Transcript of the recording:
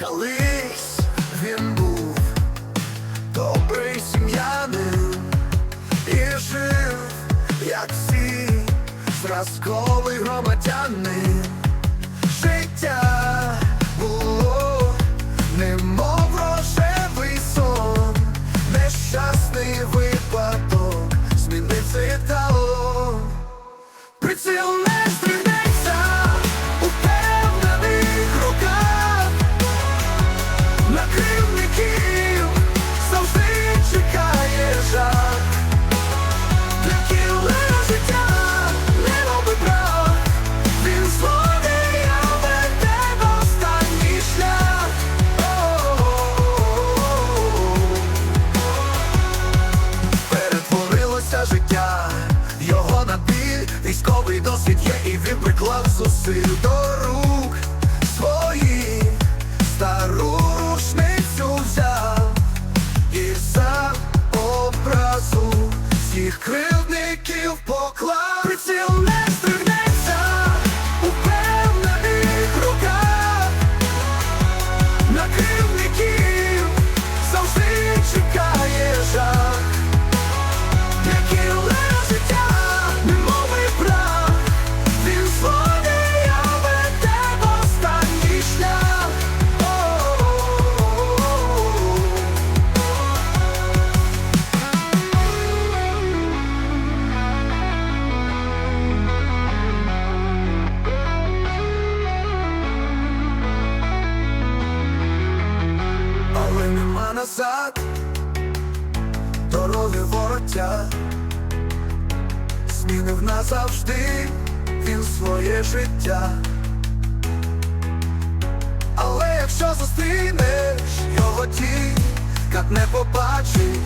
Колись він був добрий сім'янин і жив, як всі, зразковий громадянин. Життя було, немов рожевий сон, нещасний випадок змінив цей талон. Приціл військовий досвід є, і він приклав зусиль до рук своїх. Стару взяв і за образу всіх кривдників назад. Дороги вороття. Змінив назавжди він своє життя. Але якщо зустрінеш його тінь, як не побачить,